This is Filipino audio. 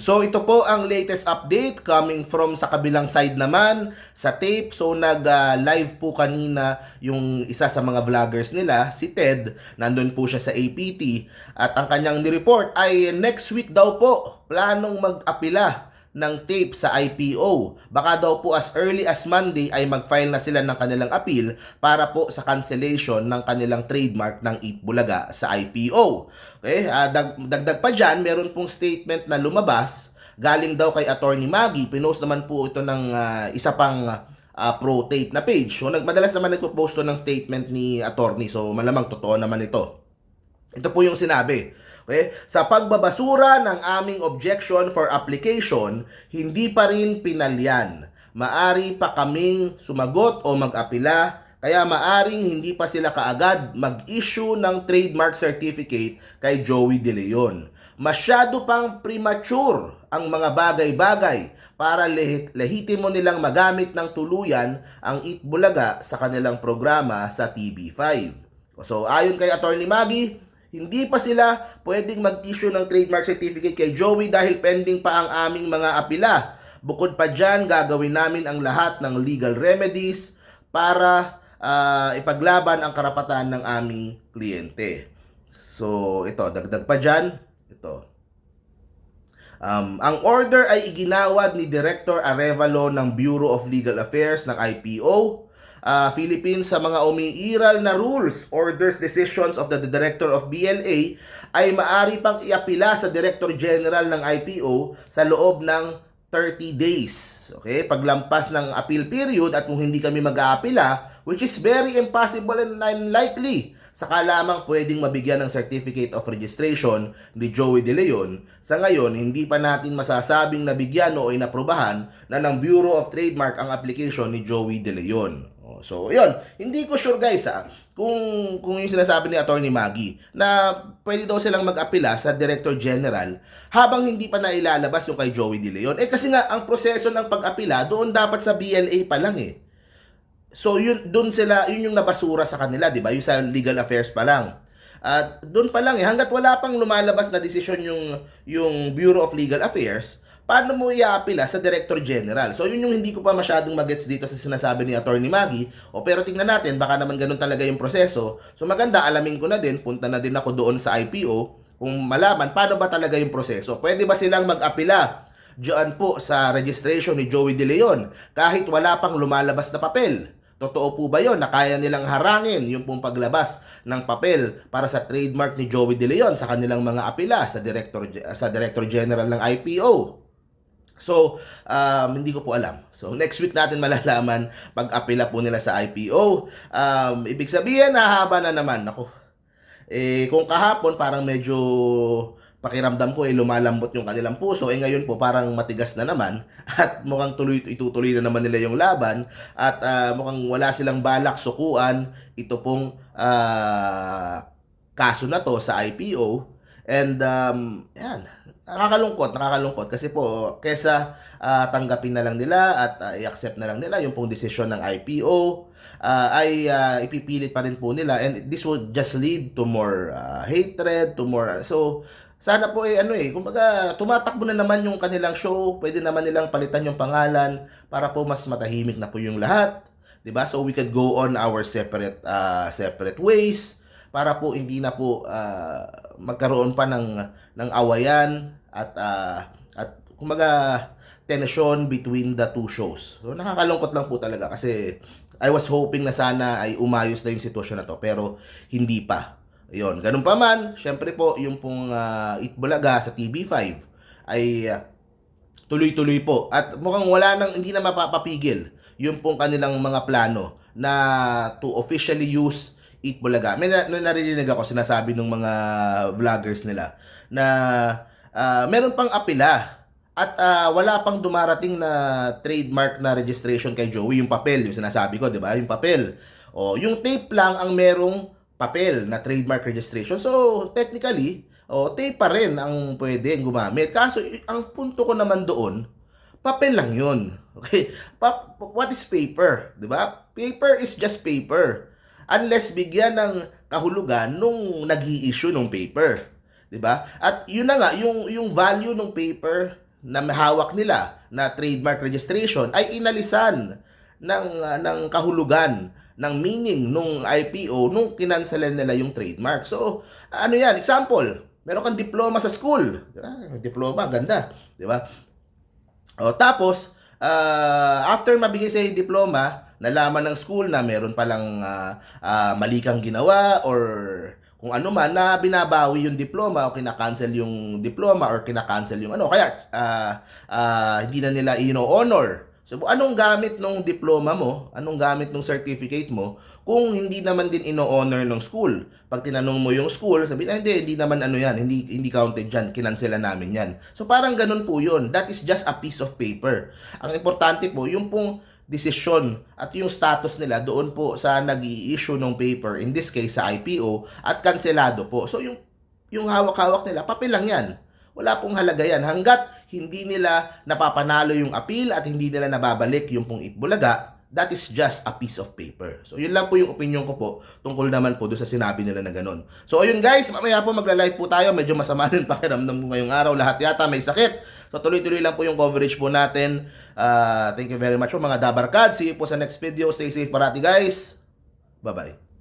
So ito po ang latest update coming from sa kabilang side naman sa tape. So nag-live po kanina yung isa sa mga vloggers nila, si Ted. Nandun po siya sa APT at ang kanyang ni-report ay next week daw po planong mag-apila ng tape sa IPO. Baka daw po as early as Monday ay mag-file na sila ng kanilang appeal para po sa cancellation ng kanilang trademark ng Eat Bulaga sa IPO. Okay, ah, dag- dagdag pa dyan, meron pong statement na lumabas galing daw kay Attorney Maggie. Pinost naman po ito ng ah, isa pang ah, pro tape na page. So nagmadalas naman nagpo-post ng statement ni attorney. So malamang totoo naman ito. Ito po yung sinabi. Okay? Sa pagbabasura ng aming objection for application, hindi pa rin pinalyan. Maari pa kaming sumagot o mag-apila, kaya maaring hindi pa sila kaagad mag-issue ng trademark certificate kay Joey De Leon. Masyado pang premature ang mga bagay-bagay para lehit lehitimo nilang magamit ng tuluyan ang Eat Bulaga sa kanilang programa sa TV5. So ayon kay Attorney Maggie, hindi pa sila pwedeng mag-issue ng trademark certificate kay Joey dahil pending pa ang aming mga apila. Bukod pa dyan, gagawin namin ang lahat ng legal remedies para ah, ipaglaban ang karapatan ng aming kliyente. So, ito, dagdag pa dyan. Ito. Um, ang order ay iginawad ni Director Arevalo ng Bureau of Legal Affairs ng IPO uh, Philippines sa mga umiiral na rules, orders, decisions of the Director of BLA ay maari pang iapila sa Director General ng IPO sa loob ng 30 days. Okay? Paglampas ng appeal period at kung hindi kami mag-aapila, which is very impossible and unlikely, saka lamang pwedeng mabigyan ng certificate of registration ni Joey De Leon. Sa ngayon, hindi pa natin masasabing nabigyan o inaprobahan na ng Bureau of Trademark ang application ni Joey De Leon. So, yun. Hindi ko sure guys ah, kung, kung yung sinasabi ni Attorney Maggie na pwede daw silang mag-apila sa Director General habang hindi pa nailalabas yung kay Joey De Leon. Eh kasi nga, ang proseso ng pag-apila doon dapat sa BLA pa lang eh. So yun doon sila yun yung nabasura sa kanila, 'di ba? Yung sa legal affairs pa lang. At doon pa lang eh hangga't wala pang lumalabas na desisyon yung yung Bureau of Legal Affairs, paano mo iaapila sa Director General? So yun yung hindi ko pa masyadong magets dito sa sinasabi ni Attorney Maggie. O pero tingnan natin, baka naman ganun talaga yung proseso. So maganda, alamin ko na din, punta na din ako doon sa IPO kung malaman paano ba talaga yung proseso. Pwede ba silang mag-apila diyan po sa registration ni Joey De Leon kahit wala pang lumalabas na papel? Totoo po ba yon na kaya nilang harangin yung pong paglabas ng papel para sa trademark ni Joey De Leon sa kanilang mga apila sa director sa Director General ng IPO? So, um, hindi ko po alam. So, next week natin malalaman pag-apila po nila sa IPO. Um, ibig sabihin, hahaba na naman. Ako, eh, kung kahapon parang medyo pakiramdam ko eh lumalambot yung kanilang puso eh ngayon po parang matigas na naman at mukhang tuloy itutuloy na naman nila yung laban at ah, mukhang wala silang balak sukuan ito pong ah, kaso na to sa IPO and um, yan. Nakakalungkot nakakalungkot. Kasi po kesa ah, tanggapin na lang nila at ah, i-accept na lang nila yung pong desisyon ng IPO ah, ay ah, ipipilit pa rin po nila. And this will just lead to more ah, hatred to more so sana po eh ano eh kumbaga tumatakbo na naman yung kanilang show. Pwede naman nilang palitan yung pangalan para po mas matahimik na po yung lahat. 'di ba? So we could go on our separate ah, separate ways para po hindi na po ah, magkaroon pa ng ng awayan at ah, at kumbaga tension between the two shows. So nakakalungkot lang po talaga kasi I was hoping na sana ay umayos na yung sitwasyon na to pero hindi pa. Ayun, ganun pa man, syempre po yung pong uh, Itbulaga sa TV5 ay ah, tuloy-tuloy po at mukhang wala nang hindi na mapapapigil yung pong kanilang mga plano na to officially use Eat Bulaga. May, na, narinig ako sinasabi ng mga vloggers nila na ah, meron pang apila at ah, wala pang dumarating na trademark na registration kay Joey, yung papel, yung sinasabi ko, 'di ba? Yung papel. O, yung tape lang ang merong papel na trademark registration. So, technically, o tape pa rin ang pwedeng gumamit. Kaso, ang punto ko naman doon, papel lang yun. Okay? Pa- what is paper? 'Di ba? Paper is just paper. Unless bigyan ng kahulugan nung nag issue ng paper. 'di ba? At yun na nga yung yung value ng paper na mahawak nila na trademark registration ay inalisan ng ah, ng kahulugan ng meaning nung IPO nung kinanselan nila yung trademark. So, ano yan? Example, meron kang diploma sa school. Ah, diploma, ganda. Di ba? O, tapos, ah, after mabigay sa diploma, nalaman ng school na meron palang ah, ah, mali kang ginawa or kung ano man na binabawi yung diploma o kinakancel yung diploma or kinakancel yung ano. Kaya ah, ah, hindi na nila ino-honor. So, anong gamit nung diploma mo? Anong gamit nung certificate mo? Kung hindi naman din ino-honor ng school. Pag tinanong mo yung school, sabi na, hindi, hindi naman ano yan, hindi, hindi counted dyan, kinansela namin yan. So parang ganun po yun. That is just a piece of paper. Ang importante po, yung pong desisyon at yung status nila doon po sa nag issue ng paper, in this case sa IPO, at kanselado po. So yung, yung hawak-hawak nila, papel lang yan. Wala pong halaga yan. Hanggat hindi nila napapanalo yung appeal at hindi nila nababalik yung pong itbulaga, that is just a piece of paper. So, yun lang po yung opinion ko po tungkol naman po doon sa sinabi nila na ganun. So, ayun guys, mamaya po magla-live po tayo. Medyo masama din pakiramdam ko ngayong araw. Lahat yata may sakit. So, tuloy-tuloy lang po yung coverage po natin. Ah, thank you very much po mga Dabarkad. See you po sa next video. Stay safe parati guys. Bye-bye.